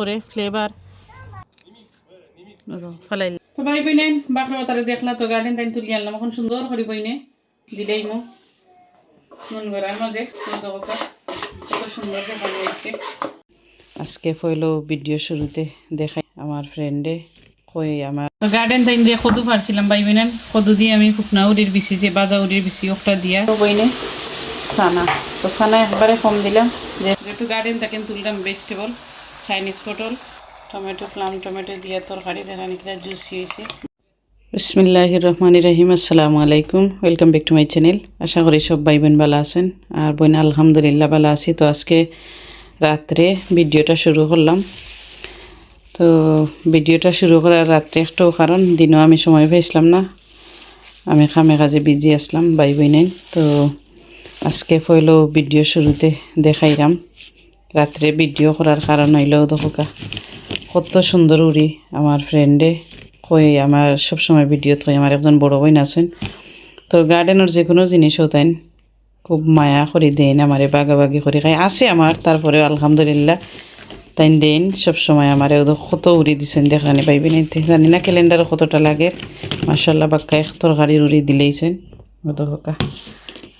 করে ফ্লেভার ফেলাই তো ভাই বইনেন বাকরা তারা দেখলা তো গার্ডেন তাই তুলি আনলাম এখন সুন্দর করে বইনে দিলেই মো। নুন গড়ার মাঝে কত সুন্দর দেখানো হয়েছে আজকে পয়লো ভিডিও শুরুতে দেখাই আমার ফ্রেন্ডে কই আমার গার্ডেন টাইম দিয়ে কদু পারছিলাম ভাই বোনেন কদু দিয়ে আমি ফুকনা উড়ির বিচি যে বাজা উড়ির বিচি ওটা দিয়া। তো বইনে সানা তো সানা একবারে কম দিলাম যে- যেহেতু গার্ডেন থেকে তুললাম ভেজিটেবল চাইনিজ পটল টমেটো প্লাম টমেটো দিয়ে তরকারি দেখা নিকিরা জুসি হয়েছে। বিসমিল্লাহ রহমান রহিম, আসসালামু আলাইকুম। Welcome back to my channel আশা করি সব ভাই বোন ভালো আছেন। আর বোন, আলহামদুলিল্লাহ ভালো আছি। তো আজকে রাত্রে ভিডিওটা শুরু করলাম। তো ভিডিওটা শুরু করার রাত্রে একটাও কারণ, দিনও আমি সময় পেয়েছিলাম না। আমি খামে কাজে বিজি আসলাম ভাই বোনেন তো আজকে পয়লো ভিডিও শুরুতে দেখাইলাম। রাত্রে ভিডিও করার কারণ হইল দোকা কত সুন্দর উড়ি আমার ফ্রেন্ডে কই আমার সবসময় ভিডিওত কই, আমার একজন বড় বোন আছেন। তো গার্ডেনের যে কোনো জিনিস হতেন খুব মায়া করে দেন, আমারে বাগাবাগি করে খাই। আছে আমার তারপরে আলহামদুলিল্লাহ তাই দেন, সবসময় আমার কত উড়ি দিছেন, দেখানি পাইবি না জানি না ক্যালেন্ডারে কতটা লাগে। মাসাল্লাহ বাক্কা এক তরকারির উড়ি দিলেইছেন। কাকা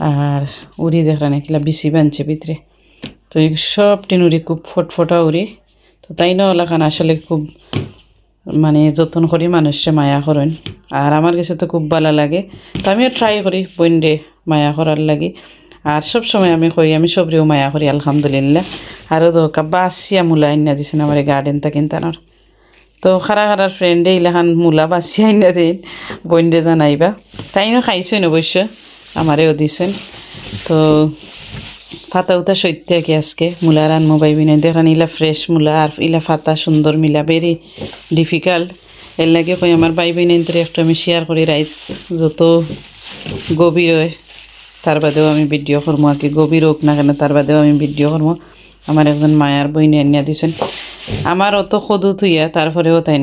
আর উড়ি দেখানি কিলা বিচি বানছে ভিতরে। তো এই সব টিন উড়ি খুব ফটফটা উড়ি। তো তাই না ওলাখান আসলে খুব মানে যত্ন করি মানুষে মায়া করেন। আর আমার কাছে তো খুব ভালো লাগে। তো আমিও ট্রাই করি বইন্ডে মায়া করার লাগে। আর সব সময় আমি কই, আমি সবরেও মায়া করি, আলহামদুলিল্লাহ। আরও তো কাব্বা আসিয়া মূলা আইনা দিছেন আমার গার্ডেন তা কিনতানোর তো খারা খারার ফ্রেন্ডে ইলাখান মূলা বাসি আইনা দিন বইন্ডে জানাইবা। তাইও খাইছেন অবশ্য, আমারেও দিছেন। তো ফাতা উতা সত্যি কি আজকে? মূলা রান মোবাইল বিনে দেখান ইলা ফ্রেশ মূলা, আর ইলা ফাতা সুন্দর মিলা ভেরি ডিফিকাল্ট এর লাগে কই আমার বাই বিনে একটা আমি শেয়ার করি রাইত, যত গভীর হয়, তার বাদেও আমি ভিডিও করব আর কি গভীর হোক না কেন, তার বাদেও আমি ভিডিও করব আমার একজন মায়ার বই নিয়ে দিছেন। আমার অত সদু থুইয়া, তারপরেও তাই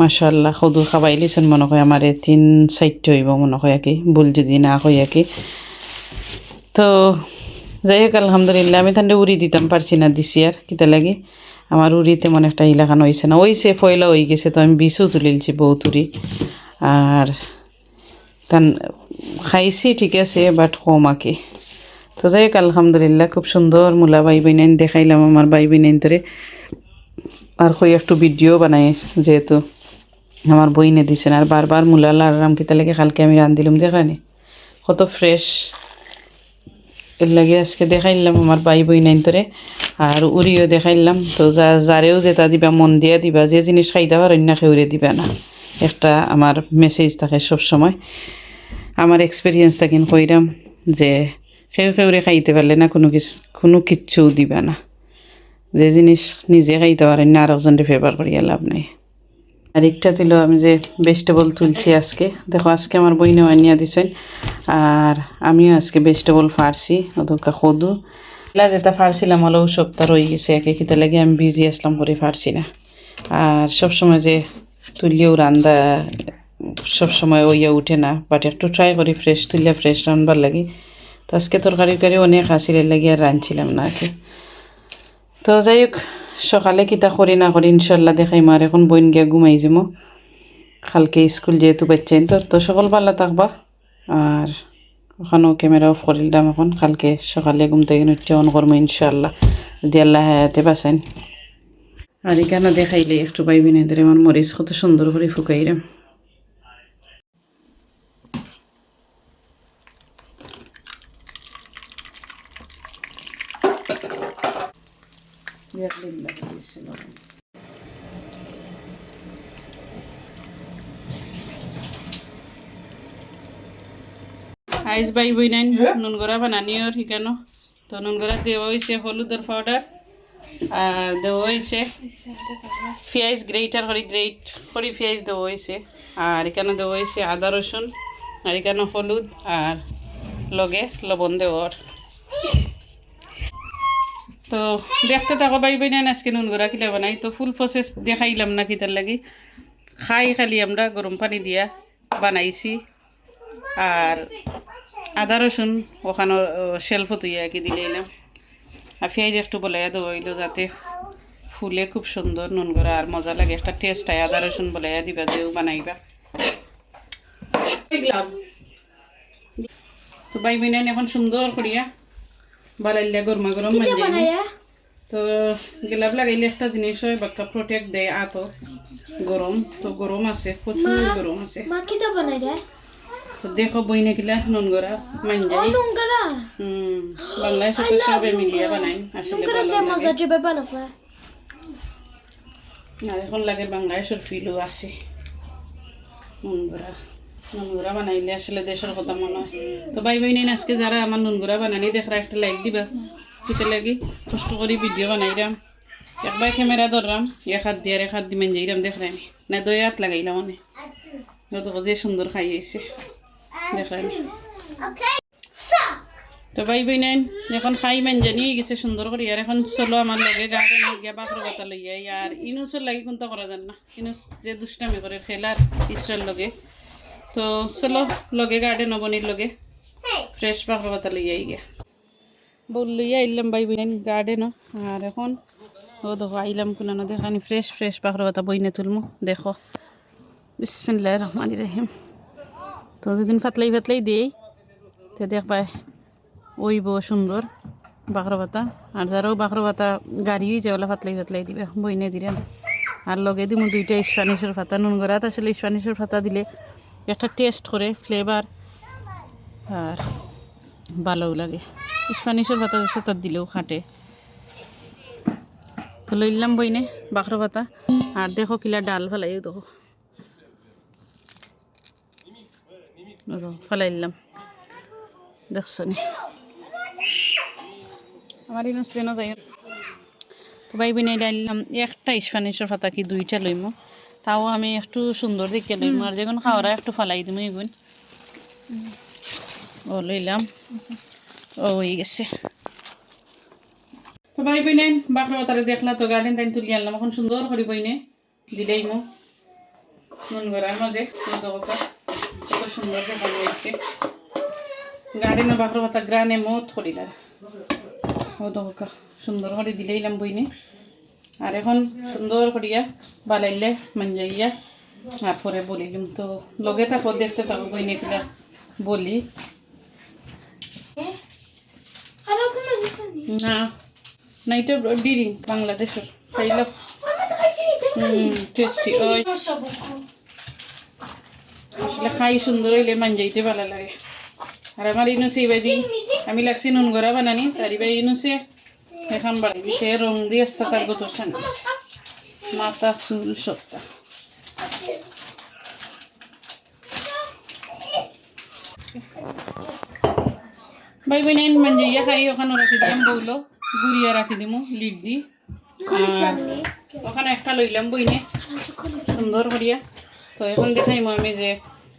মাশাল্লাহ সদু খাবাই দিছেন মনে হয় আমার তিন চারটে হইব মনে হয় আর কি, ভুল যদি না হয় আর কি। তো যাই হোক আলহামদুলিল্লাহ, আমি তাহলে উড়ি দিতাম, পারছি না দিছি আর, কিতা লাগে? আমার উড়ি তেমন একটা ইলাকান হয়েছে না। ওইছে ফয়লা হয়ে গেছে তো, আমি বিষও তুলিলছি বহুত উড়ি আর তান খাইছি, ঠিক আছে বাট কম আঁকি তো যাই হোক আলহামদুলিল্লাহ, খুব সুন্দর মূলা বাই বিনাইন দেখাইলাম আমার বাই বিনাইন তোরে। আর কই একটু ভিডিও বানাই, যেহেতু আমার বইনে দিছেন। আর বারবার মূলা লারাম কিতা লাগে, কালকে আমি রান রান্ধিলাম দেখানি কত ফ্রেশ এর লাগে আজকে দেখাইলাম আমার বাই বই নাইন তোরে, আর উড়িও দেখাইলাম। তো যা, যারেও যেটা দিবা, মন দিয়া দিবা, যে জিনিস খাইতে পারেন না খেউরে দিবা না। একটা আমার মেসেজ থাকে সব সময় আমার এক্সপিরিয়েন্স থাকিন কইরাম যে সেউ সেউরে খাইতে পারলে না, কোনো কিছু, কোনো কিচ্ছু দিবা না। যে জিনিস নিজে খাইতে পারেন না আর একজনকে ফেভার করিয়া লাভ নাই। আর একটা দিল আমি যে ভেজিটেবল তুলছি আজকে। দেখো, আজকে আমার বইনেও আনিয়া দিছেন। আর আমিও আজকে ভেজিটেবল ফারছি ওদকা সদু এলা যেটা ফারছিলাম হলো সপ্তাহ রয়ে গেছে একে কিতা লাগে আমি বিজি আসলাম করে ফারছি না। আর সবসময় যে তুলিও রান্দা, সবসময় ওইয়া উঠে না। বাট একটু ট্রাই করি ফ্রেশ তুলিয়া ফ্রেশ রান্নার লাগে। তো আজকে তরকারি কারি অনেক আসিল লাগে আর রাঁধছিলাম না কি। তো যাই হোক সকালে কিতা করি না করি, ইনশাল্লাহ দেখাই মার এখন বইন গিয়া ঘুমাই যাব কালকে স্কুল যেহেতু বাচ্চাইন তো তো সকল পাল্লা থাকবা, আর ওখানেও ক্যামেরা অফ করিলাম এখন, কালকে সকালে ঘুম থেকে নিচ্ছে অন করব ইনশাল্লাহ। যদি আল্লাহ হায়াতে বাসেন আর এখানে দেখাইলে একটু পাইবি না আমার মরিচ কত সুন্দর করে ফুকাইরাম আইস বাই বই নাইন নুন গড়া বানানিও ঠিকানো তো নুন গড়া দেওয়া হয়েছে হলুদের পাউডার আর দেওয়া হয়েছে পেঁয়াজ গ্রেটার করে গ্রেট করে পেঁয়াজ দেওয়া হয়েছে আর এখানে দেওয়া হয়েছে আদা রসুন আর এখানে হলুদ আর লগে লবণ দেওয়ার তো দেখতে থাকো বই নাইন আজকে নুন গড়া কিলা বানাই তো ফুল প্রসেস দেখাইলাম না কি তার লাগি। খাই খালি আমরা গরম পানি দিয়া বানাইছি। আর আদা রসুন ওখানে শেলফ তুই আর কি দিলাম আর পেঁয়াজ একটু বলাই দইল যাতে ফুলে খুব সুন্দর নুন গড়া আর মজা লাগে। একটা টেস্ট হয় আদা রসুন বলে দিবা যেও বানাইবা। তো বাই বিনাইন এখন সুন্দর করিয়া বালাইলে গরমা গরম মানে তো গেলাপ লাগাইলে একটা জিনিস হয় বাক্কা প্রোটেক্ট দেয় আতো গরম তো গরম আছে প্রচুর গরম আছে তো দেখো বই নাকিলা নুন গড়া মান যাই হুম বাংলায় সাথে সবে মিলিয়ে বানাই আসলে ভালো আর এখন লাগে বাংলাদেশের ফিলও আছে নুনগুড়া নুনগুড়া বানাইলে আসলে দেশের কথা মনে হয়। তো ভাই বই নেই আজকে যারা আমার নুনগুড়া বানানি দেখরা একটা লাইক দিবা। কিতে লাগি, কষ্ট করে ভিডিও বানাইলাম একবার ক্যামেরা ধরলাম এক হাত দিয়ে আর এক হাত দিমেন যাইলাম দেখরানি না দই হাত লাগাইলাম মানে যত যে সুন্দর খাই হয়েছে। দেখরানি তো ভাই বই নাইন এখন খাই মান জানি গেছে সুন্দর করে। আর এখন চলো আমার লগে গার্ডেন গিয়া বাকর কথা লইয়া আর ইনুসের লাগে কোনটা করা যান না। ইনুস যে দুষ্টামি করে, খেলার ইসরার লগে। তো চলো লগে গার্ডেন অবনির লগে ফ্রেশ বাকর কথা লইয়া গিয়া বল লইয়া আইলাম বই নাইন গার্ডেনও আর এখন ও দেখো আইলাম কোনানো দেখানি ফ্রেশ ফ্রেশ বাকর কথা বইনে তুলমু দেখো বিসমিল্লাহ রহমান রহিম তো যেদিন ফাতলাই ফাতলাই দিই তো দেখবাই ওইব সুন্দর বাকর পাতা আর যারাও বাকর পাতা গাড়ি যায় ওলা ফাতলাই ফাতলাই দিবে বইনে দিলেন আর লগে দিমু দুইটা স্প্যানিশের ফাতা নুন গড়াত আসলে স্প্যানিশের পাতা দিলে একটা টেস্ট করে ফ্লেভার আর ভালোও লাগে। স্প্যানিশের পাতা আছে তার দিলেও খাটে। তো লইলাম বইনে, বাকর পাতা আর দেখো কিলা ডাল ফেলাই দেখো। ফেলাইলাম। দেখছ নি? আমার ইনুস যেন যাই তো ভাই বোনে ডাইলাম, একটা ইস্পানিশের পাতা কি দুইটা লইমো? তাও আমি একটু সুন্দর দেখে লইমো আর যেগুন খাওয়ারা একটু ফালাই দিমো এগুন। ও লইলাম। ও হয়ে গেছে। তো ভাই বইনে বাকরা পাতারে দেখলা তো গার্ডেন তাই তুলি আনলাম। এখন সুন্দর করে বইনে দিলেই মো। নুন গড়ার মাঝে কত সুন্দর দেখানো হয়েছে গার্ডেনের বাকর পাতা গ্রানে মত করিলার ও দরকার সুন্দর করে দিলেইলাম বইনে আর এখন সুন্দর করিয়া বালাইলে মাঞ্জাইয়া। আর পরে বলিলাম তো লগে থাকো দেখতে থাকো বইনে কিলা বলি। না? না এটা ডিরি বাংলাদেশের। খাইলাম। টেস্টি ওই। আসলে খাই সুন্দর হইলে মাঞ্জাইতে ভালো লাগে। আর আমার ইনুসে এবাদি আমি লাগছি নুন গড়া বানানি তার এবার ইনুসে। এখন বাড়াই সে রং দিয়ে আসতে তার গত মাথা চুল সত্তা ভাই বোন মাঞ্জাইয়া খাই ওখানে রাখি দিলাম বউলো গুড়িয়া রাখি দিমু লিড দি। আর ওখানে একটা লইলাম বইনে। সুন্দর করিয়া। তো এখন দেখাইমো আমি যে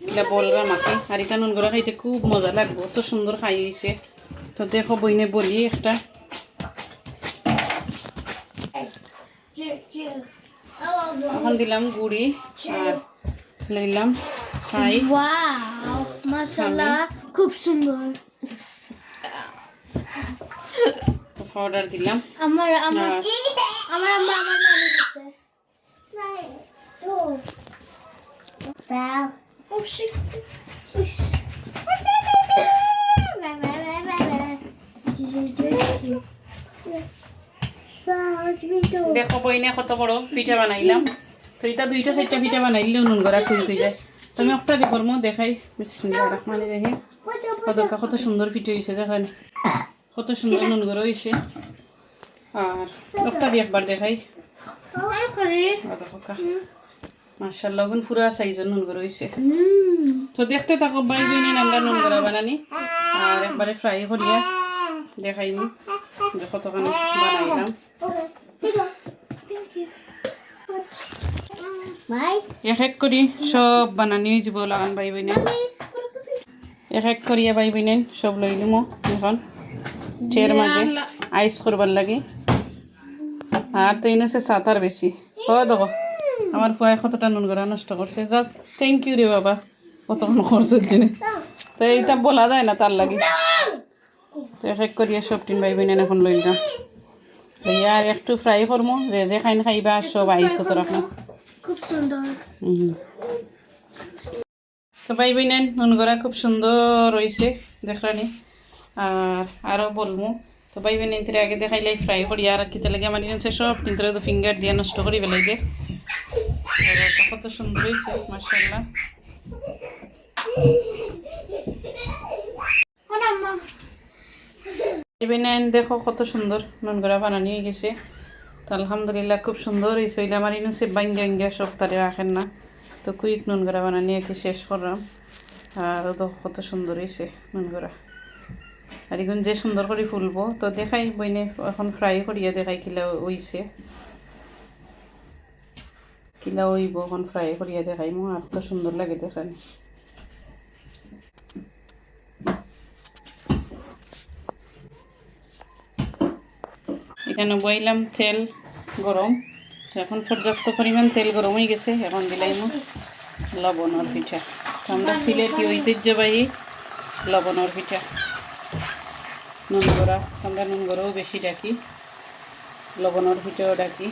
এটা বলরা মাখি। আর এটা নুন খাইতে খুব মজা লাগবো। তো সুন্দর খাই হয়েছে তো দেখো বইনে বলি একটা এখন দিলাম গুড়ি আর লইলাম খাই ওয়াও মাশাআল্লাহ খুব সুন্দর। পাউডার দিলাম। আমার আমার আমার আম্মা আমার নানি. Oh দেখো বইনে কত বড় পিঠা বানাইলাম। তো এটা দুইটা চারটা পিঠা বানাইলেও নুন গড়া হয়ে যায়। তো আমি একটা দিয়ে করব দেখাই। বিসমিল্লাহ রহমান রহিম। কত সুন্দর পিঠে হয়েছে দেখানি। কত সুন্দর নুন গড়া হয়েছে আর একটা দিয়ে একবার দেখাই। মার্শাল্লাহ গুন পুরা সাইজের নুন গড়া হয়েছে তো দেখতে থাকো বাই বিনি আমরা নুন গড়া বানানি। আর একবারে ফ্রাই করিয়া দেখাইনি কতখানি বানাইলাম। এক এক করি সব বানানি যাব লাগান বাই বিনে। এক এক করিয়া বাই বিনেন সব লইলিমো এখন। ঠের মাঝে আইস করবার লাগে। আর তো এনেছে সাঁতার বেশি। ও দেখো আমার ফুয়ায় কতটা নুন করা নষ্ট করছে। যাক থ্যাংক ইউ রে বাবা কতক্ষণ খরচের জন্য তো এইটা বলা যায় না তার লাগে। তো এক এক করিয়া সব টিন বাই বিনেন এখন লইলাম আর একটু ফ্রাই করব যে যে খাইন খাইবা সব আইসো তো রাখো খুব সুন্দর। হুম। তো ভাই নেন নুন করা খুব সুন্দর হয়েছে দেখলানি আর আরও বলব তো ভাই বোন এনতে আগে দেখাইলাই ফ্রাই করি আর কিতে লাগে আমার নিচে সব কিন্তু তো ফিঙ্গার দিয়ে নষ্ট করি বেলাই দে। কত সুন্দর হয়েছে মার্শাল্লাহ আম্মা নেন দেখো কত সুন্দর নুন করা বানানি হয়ে গেছে। আলহামদুলিল্লাহ, খুব সুন্দর হয়েছে হইলে আমার ইনুসে বাঙ্গা সব তারে রাখেন না। তো কুইক নুন করা বানানি একে শেষ করলাম। আর তো কত সুন্দর হয়েছে নুন করা আর এখন যে সুন্দর করে ফুলবো, তো দেখাই বইনে, এখন ফ্রাই করিয়া দেখাই কিলা হইছে। কিলা হইব, এখন ফ্রাই করিয়া দেখাই মো আর তো সুন্দর লাগে দেখানি। এখানে বইলাম তেল গরম। এখন পর্যাপ্ত পরিমাণ তেল গরম হয়ে গেছে, এখন দিলাম লবণর পিঠা। তো আমরা সিলেটি ঐতিহ্যবাহী লবণর পিঠা। নুন গড়া আমরা নুন গড়াও বেশি ডাকি। লবণর পিঠাও ডাকি।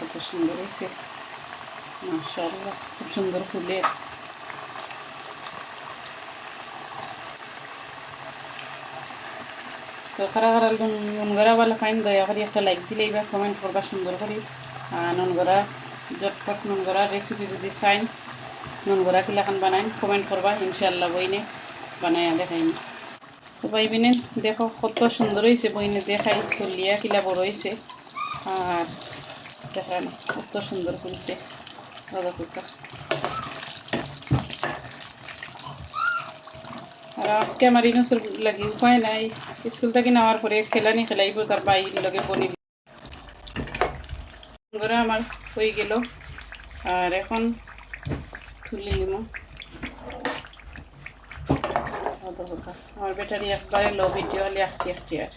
কত সুন্দর হয়েছে। মাশাআল্লাহ, খুব সুন্দর ফুলের তো খারা খারা নুনগড়া ভালো খাইন দয়া করে একটা লাইক দিলেই বা কমেন্ট করবা সুন্দর করে আর নুনগড়া জটপট নুনগড়া রেসিপি যদি চাইন নুনগড়া কিলাখান বানাইন কমেন্ট করবা ইনশাল্লাহ বইনে বানাই দেখাইনি তো পাইবিনে দেখো কত সুন্দর হয়েছে বইনে দেখাই তুলিয়া কিলা বড় হয়েছে আর দেখান কত সুন্দর ফুলছে আর আজকে আমার ইনুসুর লাগি উপায় নাই স্কুল থেকে নেওয়ার পরে খেলানি খেলাইব, তার বাইর লগে বনি করে আমার হয়ে গেল। আর এখন তুলে নিব। আমার ব্যাটারি একবারে লো ভিডিও হলে একটি একটি আর।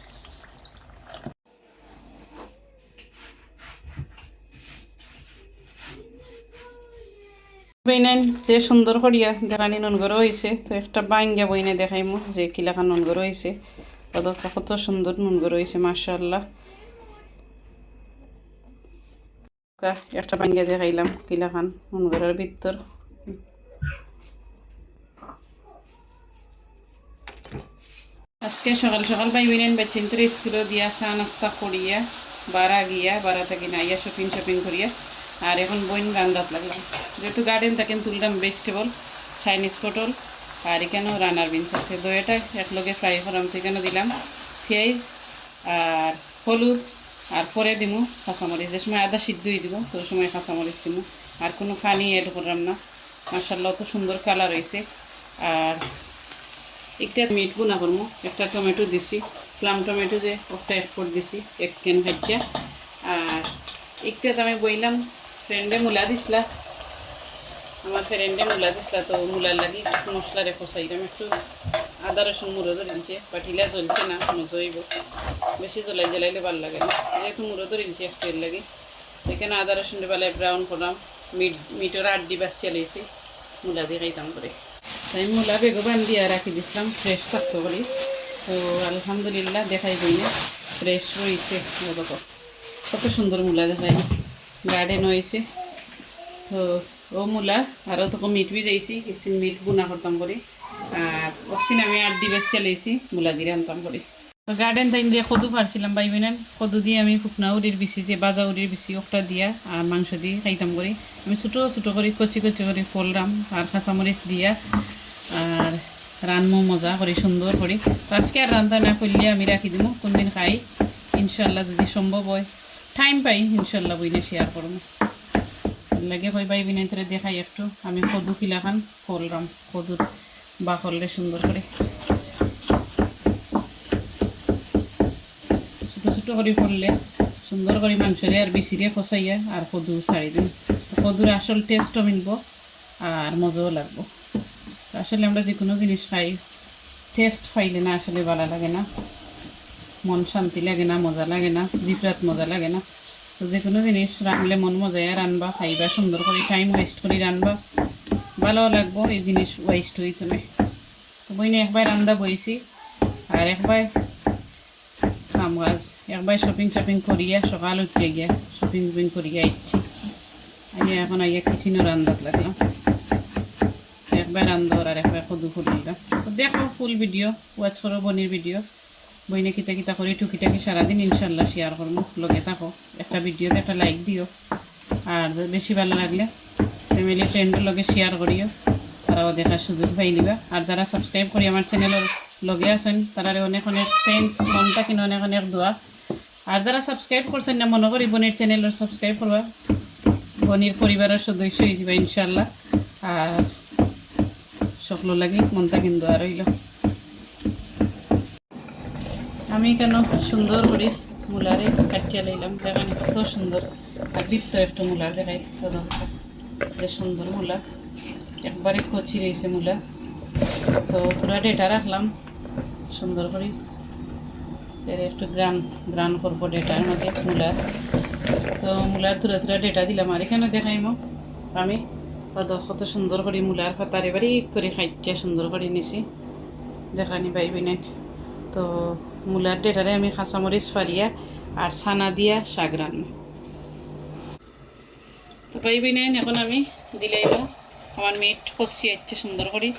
বইনেন যে সুন্দর করিয়া দেখানি নুনগর হয়েছে তো একটা বাঙ্গা বইনে দেখাইমু যে কিলাখান নুনগর হয়েছে কত কত সুন্দর নুনগর হয়েছে মাশাল্লাহ একটা বাঙ্গা দেখাইলাম কিলাখান নুনগরের ভিতর আজকে সকাল সকাল পাই বিনেন বাচ্চিন তোর স্কুলে দিয়া চা নাস্তা করিয়া বারা গিয়া বারা থাকি না ইয়া শপিং শপিং করিয়া আর এখন বইন রান্নাত লাগলাম যেহেতু গার্ডেন থাকেন তুললাম ভেজিটেবল চাইনিজ পটল আর এখানেও রানার বিনস আছে। দইটা একলগে ফ্রাই করাম তো এখানে দিলাম। পেঁয়াজ আর হলুদ আর পরে দিমু কাঁচামরিচ। যে সময় আদা সিদ্ধ হয়ে দিব তো সময় কাঁচামরিচ দিমু। আর কোনো পানি এড করলাম না। মার্শাল্লাহ অত সুন্দর কালার হয়েছে। আর একটা মিট গুনা করব একটা টমেটো দিছি। প্লাম টমেটো যে একটা এক করে দিছি, এক কেন খাইটা আর একটা তো আমি বইলাম ফ্রেন্ডে মূলা দিছিলা। আমার ফ্রেন্ডে মূলা দিছিলা, তো মূলার লাগি মশলা রেখো চাইলাম একটু আদা, রসুন, মুড়ো ধরিছে পাটিলা জ্বলছে না মজইব বেশি জ্বলাই জ্বলাইলে ভালো লাগে না। যেহেতু মুড়ো ধরিছে একটু লাগে। এখানে আদা রসুন বেলায় ব্রাউন করলাম মিট, মিটর আড্ডি বাস চালাইছি মূলা দিয়ে খাইতাম করে তাই মূলা বেগো বান্ধিয়া রাখি দিছিলাম ফ্রেশ থাকতো বলি। তো আলহামদুলিল্লাহ দেখাই বইয়ে ফ্রেশ রয়েছে কত সুন্দর মূলা দেখাই। গার্ডেন হয়েছে। তো ও মূলা আরও তোকে মিট বি যাইছি কিছু মিট গুনা করতাম করে আর অসিন আমি আট দিবেশ চালাইছি, মূলা দিয়ে আনতাম করে গার্ডেন টাইম দিয়ে কদু পারছিলাম পাইবেন কদু দিয়ে আমি শুকনা উড়ির বিচি যে, বাজা উড়ির বিচি ওটা দিয়া আর মাংস দিয়ে খাইতাম করি আমি ছোটো ছোটো করে কচি কচি করে ফলরাম আর কাঁচামরিচ দিয়া আর রানমো মজা করে সুন্দর করে তো আজকে আর রান্না না করলে আমি রাখি দিব কোনদিন খাই। ইনশাল্লাহ যদি সম্ভব হয়। টাইম পাই ইনশাল্লাহ বইনে শেয়ার করব লাগে, কই পাই বিনাইতরে দেখাই একটু। আমি কদু কিলাখান ফলরাম কদুর বাকললে সুন্দর করে। ছোটো ছোটো করে ফললে সুন্দর করে মাংসরে আর বেশিরে ফসাইয়া আর কদু ছাড়ি দিন। কদুর আসল টেস্টও মিলব আর মজাও লাগবো। আসলে আমরা যে কোনো জিনিস খাই টেস্ট পাইলে না আসলে ভালো লাগে না। মন শান্তি লাগে না, মজা লাগে না জিপরাত মজা লাগে না। যে কোনো জিনিস রানলে মন মজায় রানবা খাইবা সুন্দর করে টাইম ওয়েস্ট করে রানবা ভালো লাগবো এই জিনিস ওয়েস্ট হইতে না বইনে একবার রান্দা বইছি আর একবার কাম কাজ একবার শপিং শপিং করিয়া সকাল উঠে গিয়া শপিং টপিং করিয়া ইচ্ছি আমি এখন আইয়া কিচিনও রান্দাত লাগলাম একবার রান্ধর আর একবার কদু ফুটিলাম তো দেখো ফুল ভিডিও ওয়াচ করো বনির ভিডিও বইনে কিতা কিতা করি, টুকিটাকি সারাদিন ইনশাল্লাহ শেয়ার করব। লগে থাকো, একটা ভিডিওতে একটা লাইক দিও। আর বেশি ভালো লাগলে ফ্যামিলি ফ্রেন্ডের লগে শেয়ার করিও। তারাও দেখার সুযোগ পাই নিবা। আর যারা সাবস্ক্রাইব করি আমার চ্যানেলের লগে আছেন তারা অনেক অনেক ফ্রেন্ডস মনটা কিনে অনেক অনেক দোয়া। আর যারা সাবস্ক্রাইব করছেন না, মনে করি বোনের চ্যানেলের সাবস্ক্রাইব করবা। বনির পরিবারের সদস্য হিসেবে ইনশাল্লাহ। আর সকলো লাগি মনটা কিন্তু আর রইল। আমি কেন সুন্দর করে মূলারে কাটিয়া লইলাম? দেখানি কত সুন্দর আর বৃত্ত একটা মূলার দেখাই প্রথমটা যে সুন্দর মূলা, একবারে কচি রয়েছে মূলা। তো তোরা ডেটা রাখলাম, সুন্দর করে। এর একটু গ্রান গ্রান করব ডেটার মধ্যে মূলার তো মূলার তুরা তুরা ডেটা দিলাম, আর এখানে দেখাইম, আমি কত কত সুন্দর করে মূলার পাতার এবারে করে খাইতে সুন্দর করে নিছি। দেখানি পাইবি নাই। তো মূলার ডেটারে আমি কাঁচামরিচ ফারিয়া আর ছানা দিয়া শাক রান্না তো পাইবি নাই এখন আমি দিলাইম আমার মিট কষি যাচ্ছে সুন্দর করে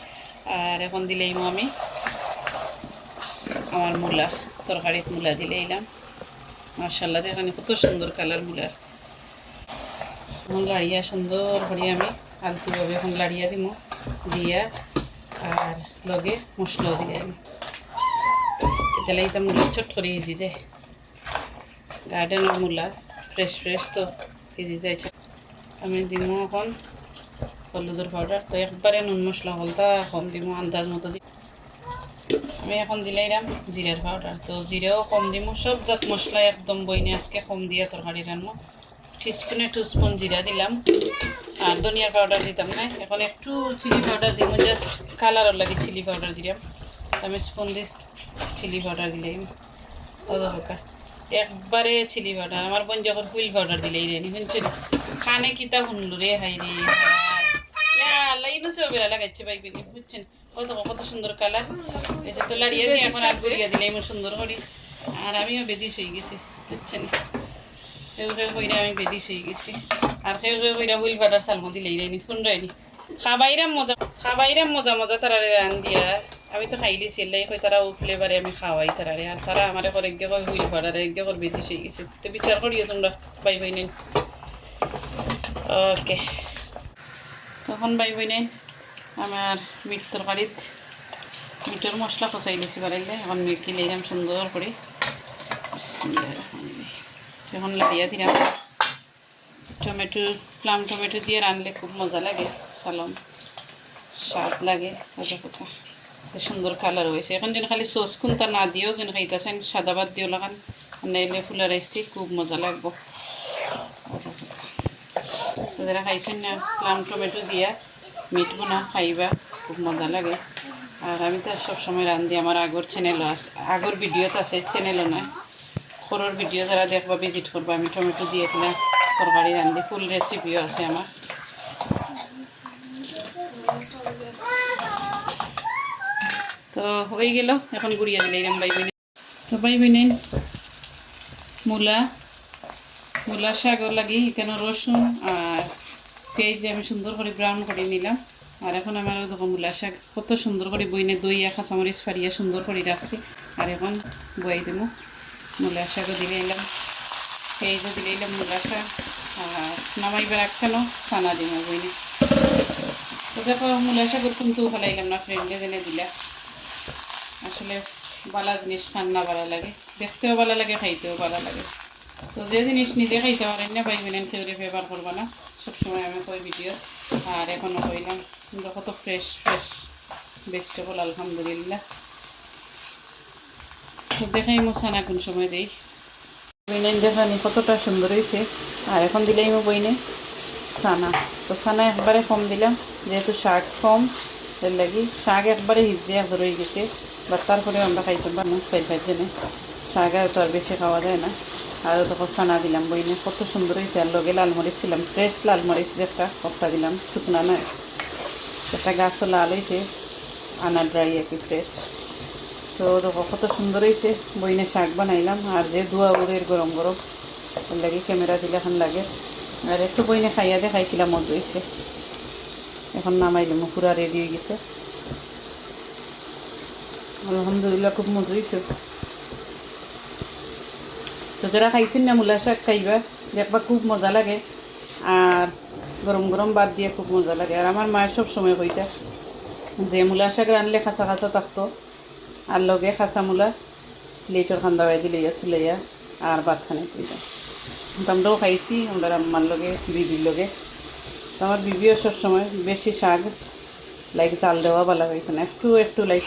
আর এখন দিলাইম আমি। আমার মূলা তরকারিত মূলা দিলাইলাম মার্শাল্লাহ এখানে কত সুন্দর কালার মূলার এখন লাড়িয়া সুন্দর করে আমি আলতুভাবে এখন লাড়িয়া দিব দিয়া আর লগে মশলাও দিলাম তাহলে এটা মূলা ছোট করে ইজি যায় গার্ডেনের মূলা ফ্রেশ ফ্রেশ তো ইজি যায় আমি দিব এখন হলুদের পাউডার তো একবারে নুন মশলা হলতা কম দিব আন্দাজ মতো দিব আমি এখন দিলাইলাম জিরার পাউডার তো জিরাও কম দিব সব জাত মশলা একদম বইনে আজকে কম দিয়া তরকারি রান্না। টিস্পুনে টু স্পুন জিরা দিলাম। আর ধনিয়ার পাউডার দিতাম না। এখন একটু চিলি পাউডার দিব জাস্ট কালারের লাগে চিলি পাউডার দিলাম। আমি স্পুন দিয়ে চিলি পাউডার অত একবারে চিলি পাউডার আমার বোন যখন হুইল পাউডার দিলেই রে শুনছেন খানে কিতা শুনলো রে হাই রে লাইনো বেড়া লাগাচ্ছে বাইক বিনি বুঝছেন? কত কত সুন্দর কালার এসে তো লাড়িয়ে দিয়ে এখন আর গুড়িয়া দিলে এমন সুন্দর করি আর আমিও বেদিস হয়ে গেছি বুঝছেন? কইরা আমি বেদিস হয়ে গেছি। আর কইরা হুইল পাউডার চালমো দিলেই শুন খাবাইরাম মজা খাবাইরাম মজা মজা তারা রান দিয়া। আমি তো খাইলি চিল্লাই কই তারা উফলে পারে আমি খাওয়াই তারারে আর তারা আমার করে একগে কয় হুইল পাউডার একগে করে বেদিস হয়ে গেছে। তো বিচার করিও তোমরা বাই বাই নেন। ওকে। তখন বাই বাই নেন, আমার মিট তরকারিত, মিটের মশলা কষাই দিছি বাড়াইলে। এখন মিট দিলাম সুন্দর করে। এখন লাড়িয়া দিলাম। টমেটো, প্লাম টমেটো দিয়ে রানলে খুব মজা লাগে সালন স্বাদ লাগে কথা। সুন্দর কালার হয়েছে। এখন যেন খালি সস কোনটা না দিয়েও যেন খাইতেছেন সাদা ভাত দিও লাগান। নাইলে ফুলা রাইসটি খুব মজা লাগবো। যারা খাইছেন না প্লাম টমেটো দিয়া মিট বোনা খাইবা, খুব মজা লাগে। আর আমি তো সবসময় রান্ধি, আমার আগর চ্যানেলও আছে আগর ভিডিওতে আছে চ্যানেলও নয়। খরর ভিডিও যারা দেখবা ভিজিট করবা, আমি টমেটো দিয়ে কিনা তরকারি রান্ধি, ফুল রেসিপিও আছে আমার। তো হয়ে গেল, এখন গুড়িয়া দিলে এরম বাইবি তো বাইবি নেন মূলা মূলা শাকও লাগি এখানে রসুন আর পেঁয়াজ আমি সুন্দর করে ব্রাউন করে নিলাম। আর এখন আমার দেখো মূলা শাক, কত সুন্দর করে বইনে দই কাঁচামরিচ ফারিয়া সুন্দর করে রাখছি। আর এখন বই দেবো মূলা শাকও দিলে এলাম পেঁয়াজও দিলে এলাম মূলা শাক। আর নামাইবার একখানো সানা দিব বইনে। তো দেখো মূলা শাকের কিন্তু ফেলাইলাম না ফ্রেন্ডে জেনে দিলা। আসলে বালা জিনিস খান্না ভালো লাগে। দেখতেও ভালো লাগে, খাইতেও ভালো লাগে। তো যে জিনিস নিজে খাইতে পারেন না পাইবেন কেউরে ব্যবহার করবা না। সবসময় আমি কই ভিডিও। আর এখনও কইলাম কিন্তু কত ফ্রেশ ফ্রেশ ভেজিটেবল আলহামদুলিল্লাহ। তো দেখাই মশানা কোন সময় দেই। বইনেন দেখানি কতটা সুন্দর হয়েছে। আর এখন দিলেই বইনে সানা তো সানা একবারে কম দিলাম, যেহেতু শার্ট কম। এর লাগি শাক একবারে হিজে একদর হয়ে গেছে। বাট তারপরেও আমরা খাইতে পারব চাই পাই জেনে শাক আর তো আর বেশি খাওয়া যায় না। আর তখন সানা দিলাম বইনে। কত সুন্দর হয়েছে আর লগে লাল মরিচ ছিলাম ফ্রেশ লাল মরিচ একটা কপটা দিলাম, শুকনা নয় একটা গাছও লাল হয়েছে আনা ড্রাই আর কি ফ্রেশ তো দেখো, কত সুন্দর হয়েছে বইনে শাক বানাইলাম। আর যে ধোয়া উড়ের গরম গরম। লাগে ক্যামেরা দিলে এখন লাগে। আর একটু বইনে খাইয়া দেখাইছিলাম, মজা হয়েছে এখন নামাইলাম পুরা রেডি হয়ে গেছে। আলহামদুলিল্লাহ, খুব মজা হয়েছে তো যারা খাইছেন না, মূলা শাক খাইবা, দেখবা খুব মজা লাগে। আর গরম গরম বাদ দিয়ে খুব মজা লাগে। আর আমার মায়ের সব সময় কইটা যে, মূলা শাক রানলে খাঁচা খাঁচা থাকতো। আর লগে খাঁচা মূলা লেটর খান্দা বাই দিলে ইয়া চুলাইয়া আর ভাত খানে আমরাও খাইছি আমরা আম্মার লগে, বিবির লগে। তো আমার বিবিও সবসময় বেশি শাক লাইক জাল দেওয়া ভালো হয় এখানে। একটু একটু লাইক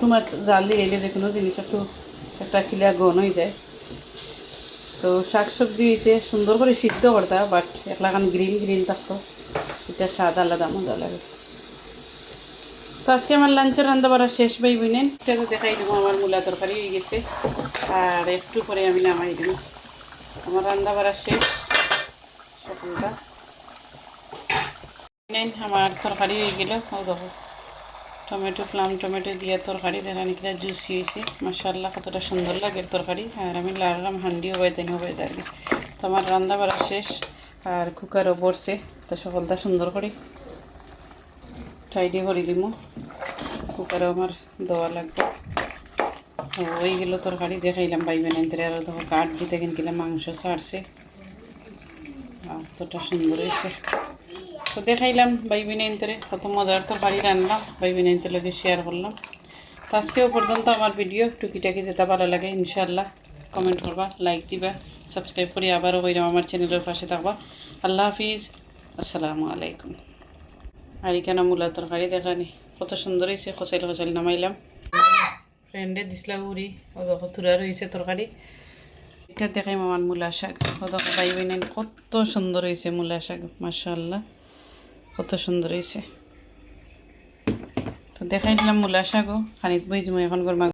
তোমার জাল দিয়ে এলে যে কোনো জিনিস একটু, একটা ক্লিয়ার গন হয়ে যায়। তো শাক সবজি হয়েছে, সুন্দর করে সিদ্ধ করতা বাট একলা খান গ্রিন গ্রিন থাকতো। এটা স্বাদ আলাদা, মজা লাগে। তো আজকে আমার লাঞ্চের রান্না বাড়া শেষ বাই বুনেন। এটা তো দেখাই দেবো, আমার মূলা তরকারি হয়ে গেছে। আর একটু পরে আমি নামাই দেবো। আমার রান্না বাড়া শেষ। সকলটা। আমার তরকারি হয়ে গেল ও টমেটো, প্লাম টমেটো দিয়ে তরকারি, দেখা নিকিরা জুসি হয়েছে মাসাল্লাহ কতটা সুন্দর লাগে তরকারি। আর আমি লাগলাম হান্ডিও বাইতেন হবে যাই তো আমার রান্না বাড়া শেষ, আর কুকারও পড়ছে, তো সকলটা সুন্দর করে টাইডি করে দিমু কুকারও আমার দেওয়া লাগবে। তো ওই গেলো তরকারি, দেখাইলাম বাইবেন এনতে আর দেখো কাঠ দিতে কিনকিলাম মাংস ছাড়ছে। কতটা সুন্দর হয়েছে। তো দেখাইলাম, ভাই বিনাইন্তরে কত মজার তরকারি রান্নাম ভাই বিনাইন্তের লগে শেয়ার করলাম। তো আজকেও পর্যন্ত আমার ভিডিও টুকিটাকি যেটা ভালো লাগে ইনশাল্লাহ কমেন্ট করবা লাইক দিবা সাবস্ক্রাইব করি আবারও কইরাম আমার চ্যানেলের পাশে থাকবা। আল্লাহ হাফিজ, আসসালামু আলাইকুম। আর এখানে মূলা তরকারি দেখানি, কত সুন্দর হয়েছে, খসাইল খসাইল নামাইলাম। ফ্রেন্ডে দিসলা উড়ি ও দেখো তুরা রয়েছে তরকারি। এটা দেখাই আমার মূলা শাক। ও দেখো ভাই বোনেন কত সুন্দর হয়েছে মূলা শাক মাশাল্লাহ কত সুন্দর হয়েছে। তো দেখাই দিলাম মূলা খানিত বই এখন গরমা